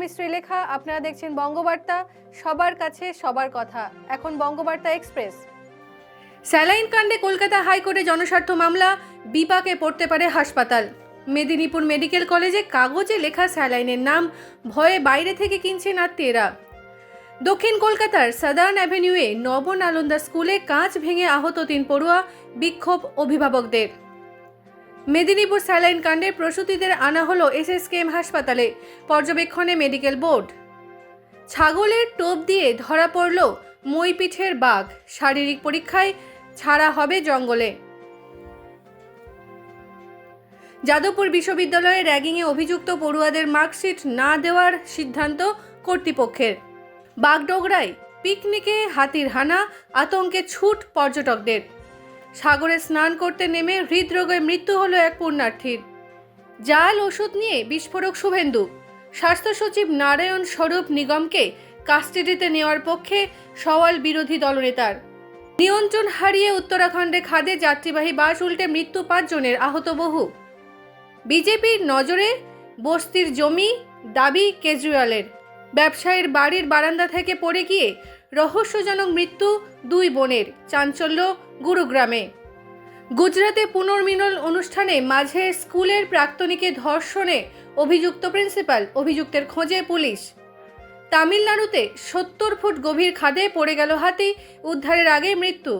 আমি শ্রীলেখা, আপনারা দেখছেন বঙ্গবার্তা। সবার কাছে সবার কথা। এখন বঙ্গবার্তা এক্সপ্রেস। স্যালাইন কাণ্ডে কলকাতা হাইকোর্টে জনস্বার্থ মামলা, বিপাকে পড়তে পারে হাসপাতাল। মেদিনীপুর মেডিকেল কলেজে কাগজে লেখা স্যালাইনের নাম, ভয়ে বাইরে থেকে কিনছেন আত্মীয়রা। দক্ষিণ কলকাতার সাদার্ন অ্যাভিনিউয়ে নবনালন্দা স্কুলে কাঁচ ভেঙে আহত তিন পড়ুয়া, বিক্ষোভ অভিভাবকদের। মেদিনীপুর স্যালাইন কাণ্ডে প্রসূতিদের আনা হলো এসএসকেএম হাসপাতালে। পর্যবেক্ষণে মেডিকেল বোর্ড। ছাগলের টোপ দিয়ে ধরা পড়ল মইপিঠের বাঘ। শারীরিক পরীক্ষায় ছাড়া হবে জঙ্গলে। যাদবপুর বিশ্ববিদ্যালয়ে র্যাগিংয়ে অভিযুক্ত পড়ুয়াদের মার্কশিট না দেওয়ার সিদ্ধান্ত কর্তৃপক্ষের। বাগডোগরায় পিকনিকে হাতির হানা, আতঙ্কে ছুট পর্যটকদের। সাগরে স্নান করতে নেমে হৃদরোগে মৃত্যু হলো এক পুণ্যার্থীর। জাল ওষুধ নিয়ে বিস্ফোরক শুভেন্দু। স্বাস্থ্য সচিব নারায়ণ স্বরূপ নিগমকে কাস্টাডিতে নেওয়ার পক্ষে সওয়াল বিরোধী দলনেতার। নিয়ন্ত্রণ হারিয়ে উত্তরাখণ্ডে খাদে যাত্রীবাহী বাস উল্টে মৃত্যু পাঁচজনের আহত বহু। বিজেপির নজরে বস্তির জমি, দাবি কেজরিওয়ালের। ব্যবসায়ীর বাড়ির বারান্দা থেকে পড়ে গিয়ে রহস্যজনক মৃত্যু দুই বোনের, চাঞ্চল্য গুরুগ্রামে। গুজরাতে পুনর্মিলন অনুষ্ঠানে মাঝে স্কুলের প্রাক্তনীকে ধর্ষণে অভিযুক্ত প্রিন্সিপাল, অভিযুক্তের খোঁজে পুলিশ। তামিলনাড়ুতে সত্তর ফুট গভীর খাদে পড়ে গেল হাতি, উদ্ধারের আগে মৃত্যু।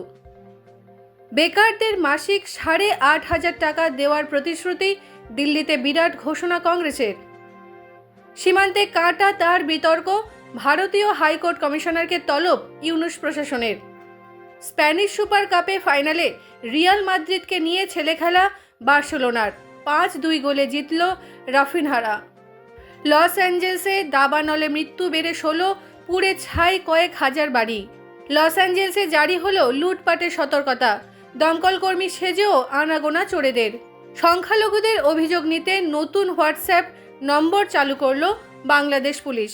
বেকারদের মাসিক সাড়ে আট হাজার টাকা দেওয়ার প্রতিশ্রুতি দিল্লিতে বিরাট ঘোষণা কংগ্রেসের। সীমান্তে কাটা তার বিতর্ক ভারতীয় হাইকোর্ট কমিশনারকে তলব ইউনুস প্রশাসনের। স্প্যানিশ সুপার কাপে ফাইনালে রিয়াল মাদ্রিদকে নিয়ে ছেলে খেলা বার্সেলোনার। পাঁচ দুই গোলে জিতল রাফিনহারা। লস অ্যাঞ্জেলসে দাবানলে মৃত্যু বেড়ে ষোলো, পুড়ে ছাই কয়েক হাজার বাড়ি। লস অ্যাঞ্জেলসে জারি হলো লুটপাটের সতর্কতা। দমকল কর্মী সেজেও আনাগোনা চোরেদের। সংখ্যালঘুদের অভিযোগ নিতে নতুন হোয়াটসঅ্যাপ নম্বর চালু করল বাংলাদেশ পুলিশ।